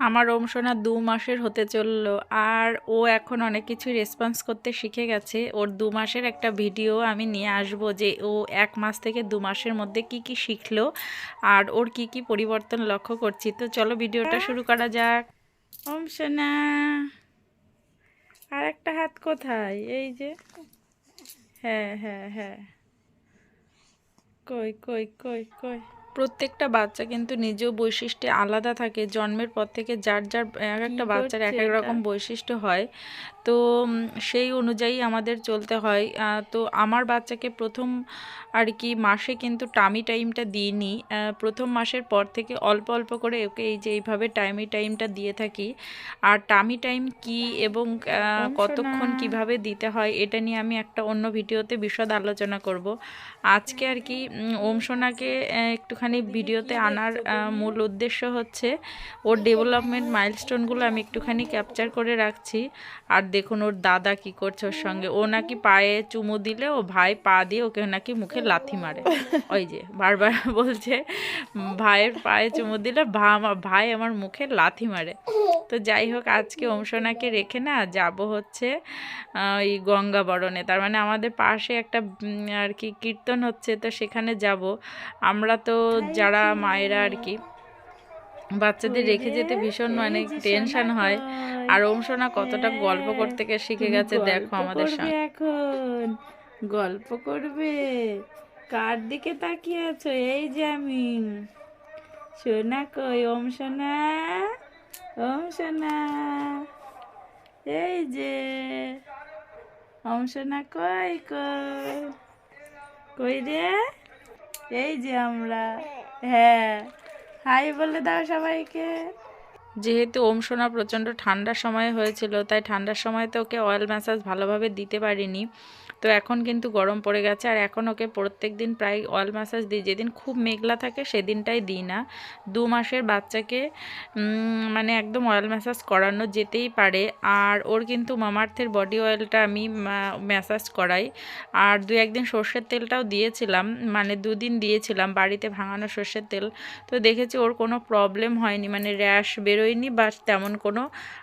আমার ওমসোনা দু মাসের হতে চলল, আর ও এখন অনেক কিছু রেসপন্স করতে শিখে গেছে। ওর দু মাসের একটা ভিডিও আমি নিয়ে আসব যে ও এক মাস থেকে দু মাসের মধ্যে কি কি শিখলো, আর ওর কি কি পরিবর্তন লক্ষ্য করছি। তো চলো ভিডিওটা শুরু করা যাক। ওমসোনা আর একটা হাত কোথায়? এই যে। হ্যাঁ হ্যাঁ হ্যাঁ। কই কই কই কই? প্রত্যেকটা বাচ্চা কিন্তু নিজ বৈশিষ্ট্যে আলাদা থাকে। জন্মের পর থেকে যার যার এক একটা বাচ্চার এক এক রকম বৈশিষ্ট্য হয়। তো সেই অনুযায়ী আমাদের চলতে হয়। তো আমার বাচ্চাকে প্রথম আর কি মাসে কিন্তু টামি টাইমটা দিইনি। প্রথম মাসের পর থেকে অল্প অল্প করে ওকে এই যে এইভাবে টাইমি টাইমটা দিয়ে থাকি। আর টামি টাইম কি এবং কতক্ষণ কীভাবে দিতে হয় এটা নিয়ে আমি একটা অন্য ভিডিওতে বিশদ আলোচনা করব। আজকে আর কি ওম সোনাকে আহ, একটুখানি ভিডিওতে আনার মূল উদ্দেশ্য হচ্ছে ওর ডেভেলপমেন্ট মাইলস্টোনগুলো আমি একটুখানি ক্যাপচার করে রাখছি। আর দেখুন ওর দাদা কি করছে ওর সঙ্গে। ও নাকি পায়ে চুমু দিলে ও ভাই পা দিয়ে ওকে নাকি মুখে লাথি মারে। ওই যে বারবার বলছে ভাইয়ের পায়ে চুমু দিলে ভা ভাই আমার মুখে লাথি মারে। তো যাই হোক আজকে অংশনাকে রেখে না যাব হচ্ছে ওই গঙ্গা বরণে। তার মানে আমাদের পাশে একটা আর কি কীর্তন হচ্ছে তো সেখানে যাব। আমরা তো যারা মায়েরা আর কি বাচ্চাদের রেখে যেতে ভীষণ মানে টেনশন হয়। আর ওম অংশনা কতটা গল্প করতে শিখে গেছে দেখো আমাদের সঙ্গে এখন গল্প করবে। কার দিকে তাকিয়ে আছো? এই যে আমি সোনা কই ওম সোনা ওম সোনা এই যে। ওম সোনা কই কই? কই রে? এই যে আমরা। হ্যাঁ। হাই বলে দাও সবাইকে। যেহেতু ওম সোনা প্রচণ্ড ঠান্ডার সময় হয়েছিল, তাই ঠান্ডার সময় তো ওকে অয়েল ম্যাসাজ ভালোভাবে দিতে পারিনি। তো এখন কিন্তু গরম পড়ে গেছে। আর এখন ওকে প্রত্যেক দিন প্রায় অয়েল ম্যাসাজ দিই। যেদিন খুব মেঘলা থাকে সেদিনটাই দিই না। দু মাসের বাচ্চাকে মানে একদম অয়েল ম্যাসাজ করানো যেতেই পারে। আর ওর কিন্তু মামার্থের বডি অয়েলটা আমি ম্যাসাজ করাই। আর দু একদিন সর্ষের তেলটাও দিয়েছিলাম মানে দুদিন দিয়েছিলাম বাড়িতে ভাঙানো সর্ষের তেল। তো দেখেছি ওর কোনো প্রবলেম হয়নি মানে র্যাশ বেরোয়নি বা তেমন কোনো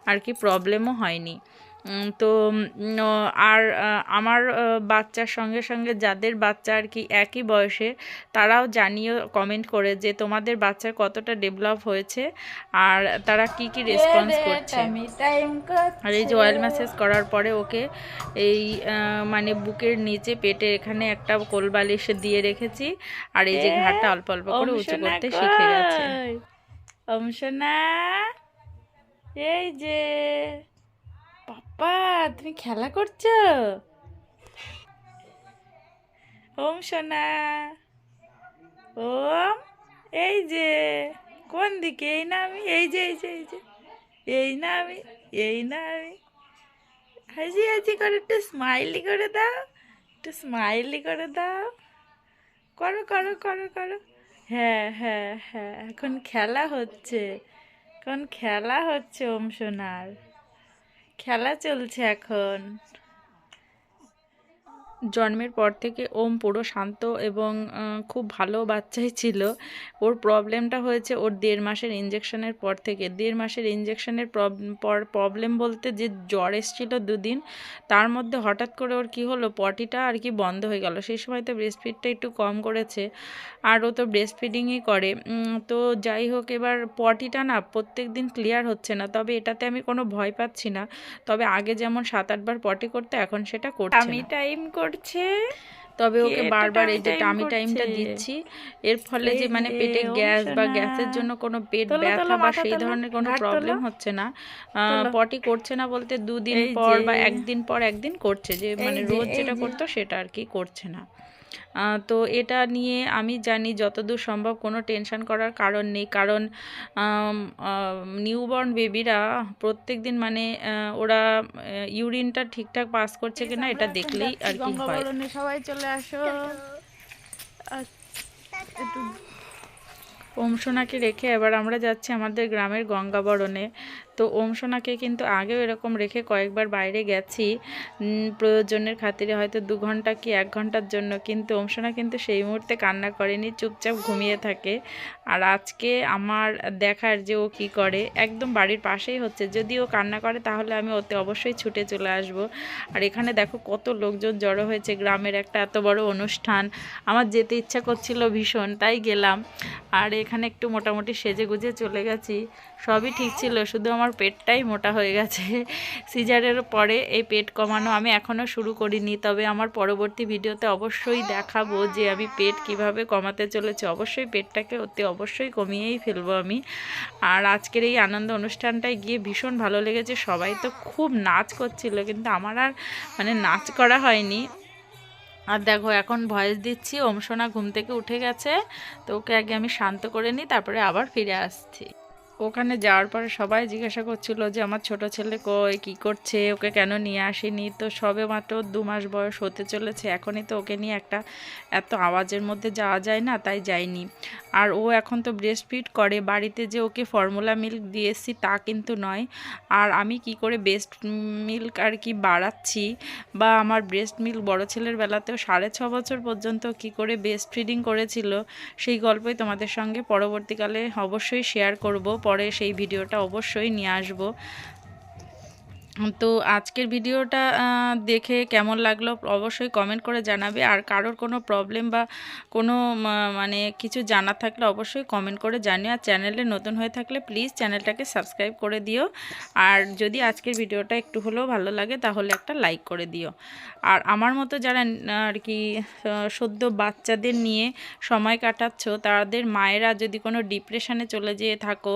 আর কি প্রবলেমও হয়নি। তো আর আমার বাচ্চার সঙ্গে সঙ্গে যাদের বাচ্চা আর কি একই বয়সে তারাও জানিও কমেন্ট করে যে তোমাদের বাচ্চার কতটা ডেভেলপ হয়েছে আর তারা কি কি রেসপন্স করছে। আর এই যে অয়েল ম্যাসেজ করার পরে ওকে এই মানে বুকের নিচে পেটে এখানে একটা কোলবালিশ দিয়ে রেখেছি আর এই যে ঘাটটা অল্প অল্প করে উঁচু করতে শিখে গেছে। অংশনা এই যে। পাপা তুমি খেলা করছ? ওম সোনা, ওম, এই যে, কোন দিকে? এই না আমি, এই যে এই যে এই যে, এই না আমি, এই না আমি। হাসি হাসি করে একটু স্মাইলি করে দাও, একটু স্মাইলি করে দাও। করো করো করো করো। হ্যাঁ হ্যাঁ হ্যাঁ এখন খেলা হচ্ছে, এখন খেলা হচ্ছে ওম সোনার। খেলা চলছে এখন। জন্মের পর থেকে ওম পুরো শান্ত এবং খুব ভালো বাচ্চাই ছিল। ওর প্রবলেমটা হয়েছে ওর দেড় মাসের ইঞ্জেকশনের পর থেকে। দেড় মাসের ইঞ্জেকশনের পর প্রবলেম বলতে যে জ্বর এসেছিল দুদিন, তার মধ্যে হঠাৎ করে ওর কি হলো, পটিটা আর কি বন্ধ হয়ে গেল। সেই সময় তো ব্রেস্ট ফিডটা একটু কম করেছে আর ও তো ব্রেস্ট ফিডিংই করে তো যাই হোক, এবার পটিটা না প্রত্যেক দিন ক্লিয়ার হচ্ছে না। তবে এটাতে আমি কোনো ভয় পাচ্ছি না। তবে আগে যেমন সাত আটবার পটি করতে, এখন সেটা করছে টামি টাইম করছে তবে ওকে বারবার এই যে টামি টাইমটা দিচ্ছি। এর ফলে যে মানে পেটে গ্যাস বা গ্যাসের জন্য কোনো পেট ব্যথা বা সেই ধরনের কোনো প্রবলেম হচ্ছে না। পটি করছে না বলতে দুদিন পর বা একদিন পর একদিন করছে যে মানে রোজ যেটা করতো সেটা আর কি করছে না। তো এটা নিয়ে আমি জানি যতদূর সম্ভব কোনো টেনশন করার কারণ নেই। কারণ নিউবর্ন বেবিরা প্রত্যেক দিন মানে ওরা ইউরিনটা ঠিকঠাক পাস করছে কিনা এটা দেখলেই আর কি হয়। সবাই চলে আসো। ওম একটু ওমসোনাকে রেখে এবার আমরা যাচ্ছি আমাদের গ্রামের গঙ্গাবরণে। তো ওম সোনাকে কিন্তু আগেও এরকম রেখে কয়েকবার বাইরে গেছি। প্রয়োজনের খাতিরে হয়তো দু ঘণ্টা কি এক ঘণ্টার জন্য, কিন্তু ওম সোনা কিন্তু সেই মুহূর্তে কান্না করেনি, চুপচাপ ঘুমিয়ে থাকে। আর আজকে আমার দেখার যে ও কী করে, একদম বাড়ির পাশেই হচ্ছে। যদি ও কান্না করে, তাহলে আমি ওতে অবশ্যই ছুটে চলে আসব। আর এখানে দেখো কত লোকজন জড়ো হয়েছে, গ্রামের একটা এত বড় অনুষ্ঠান। আমার যেতে ইচ্ছা করছিল ভীষণ, তাই গেলাম। আর এখানে একটু মোটামুটি সেজে গুজে চলে গেছি। সবই ঠিক ছিল, শুধু আমার পেটটাই মোটা হয়ে গেছে। সিজারের পরে এই পেট কমানো আমি এখনও শুরু করিনি, তবে আমার পরবর্তী ভিডিওতে অবশ্যই দেখাবো যে আমি পেট কীভাবে কমাতে চলেছি। অবশ্যই পেটটাকে অতি অবশ্যই কমিয়েই ফেলব আমি। আর আজকের এই আনন্দ অনুষ্ঠানটায় গিয়ে ভীষণ ভালো লেগেছে, সবাই তো খুব নাচ করছিল, কিন্তু আমার আর মানে নাচ করা হয়নি। আর দেখো, এখন ভয়েস দিচ্ছি ওম সোনা ঘুম থেকে উঠে গেছে, তো ওকে আগে আমি শান্ত করে নিই, তারপরে আবার ফিরে আসছি। ওখানে যাওয়ার পরে সবাই জিজ্ঞাসা করছিল যে, আমার ছোট ছেলে কই? কী করছে? ওকে কেন নিয়ে আসেনি? তো সবে মাত্র দু মাস বয়স হতে চলেছে। এখনই তো ওকে নিয়ে একটা এত আওয়াজের মধ্যে যাওয়া যায় না, তাই যায়নি। আর ও এখন তো ব্রেস্ট ফিট করে। বাড়িতে যে ওকে ফর্মুলা মিল্ক দিয়েছি তা কিন্তু নয়। আর আমি কি করে বেস্ট মিল্ক আর কি বাড়াচ্ছি? বা আমার ব্রেস্ট মিল্ক বড় ছেলের বেলাতেও সাড়ে ছ বছর পর্যন্ত কি করে বেস্ট ফিডিং করেছিল, সেই গল্পই তোমাদের সঙ্গে পরবর্তীকালে অবশ্যই শেয়ার করব। পরে সেই ভিডিওটা অবশ্যই নিয়ে আসব। তো আজকের ভিডিওটা দেখে কেমন লাগল অবশ্যই কমেন্ট করে জানাবে। আর কারোর কোনো প্রবলেম বা কোনো মানে কিছু জানা থাকলে অবশ্যই কমেন্ট করে জানিও। আর চ্যানেলে নতুন হয়ে থাকলে প্লিজ চ্যানেলটাকে সাবস্ক্রাইব করে দিও। আর যদি আজকের ভিডিওটা একটু হলেও ভালো লাগে, তাহলে একটা লাইক করে দিও। আর আমার মতো যারা আর কি সদ্য বাচ্চাদের নিয়ে সময় কাটাচ্ছ, তাদের মায়েরা যদি কোনো ডিপ্রেশনে চলে যেয়ে থাকো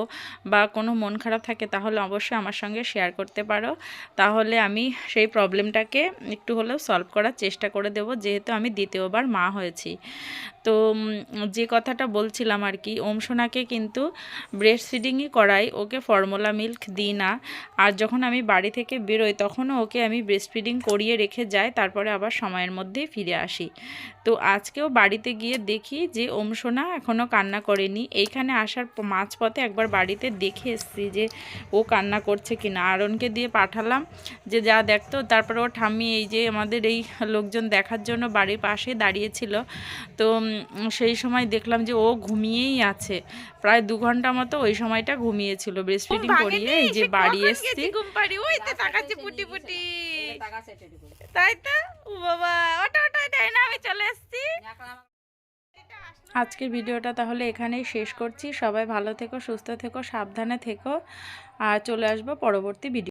বা কোনো মন খারাপ থাকে, তাহলে অবশ্যই আমার সঙ্গে শেয়ার করতে পারো। তাহলে আমি সেই প্রবলেমটাকে একটু হলেও সলভ করার চেষ্টা করে দেব। যেহেতু আমি দ্বিতীয়বার মা হয়েছি। তো যে কথাটা বলছিলাম আর কি, ওম সোনাকে কিন্তু ব্রেস্ট ফিডিংই করাই, ওকে ফর্মুলা মিল্ক দিই না। আর যখন আমি বাড়ি থেকে বেরোই, তখনও ওকে আমি ব্রেস্ট ফিডিং করিয়ে রেখে যাই, তারপরে আবার সময়ের মধ্যেই ফিরে আসি। তো, আজকেও বাড়িতে গিয়ে দেখি যে ওম সোনা এখনও কান্না করেনি। এইখানে আসার মাঝপথে একবার বাড়িতে দেখে এসেছি যে ও কান্না করছে কি না আরনকে দিয়ে পাঠালাম যে যা দেখতো। তারপরে ও ঠাম্মি এই যে আমাদের এই লোকজন দেখার জন্য বাড়ির পাশে দাঁড়িয়েছিল। তো সেই সময় দেখলাম যে ও ঘুমিয়েই আছে। প্রায় দু ঘণ্টা মতো ওই সময়টা ঘুমিয়েছিল। ব্রেস্ট ফিডিং করিয়ে এই যে বাড়ি এসছি। তাই তো? বাবা ওটা ওটা তাই না আমি চলে এসেছি আজকের ভিডিওটা তাহলে এখানেই শেষ করছি। সবাই ভালো থেকো সুস্থ থেকো সাবধানে থেকো। আর চলে আসব পরবর্তী ভিডিও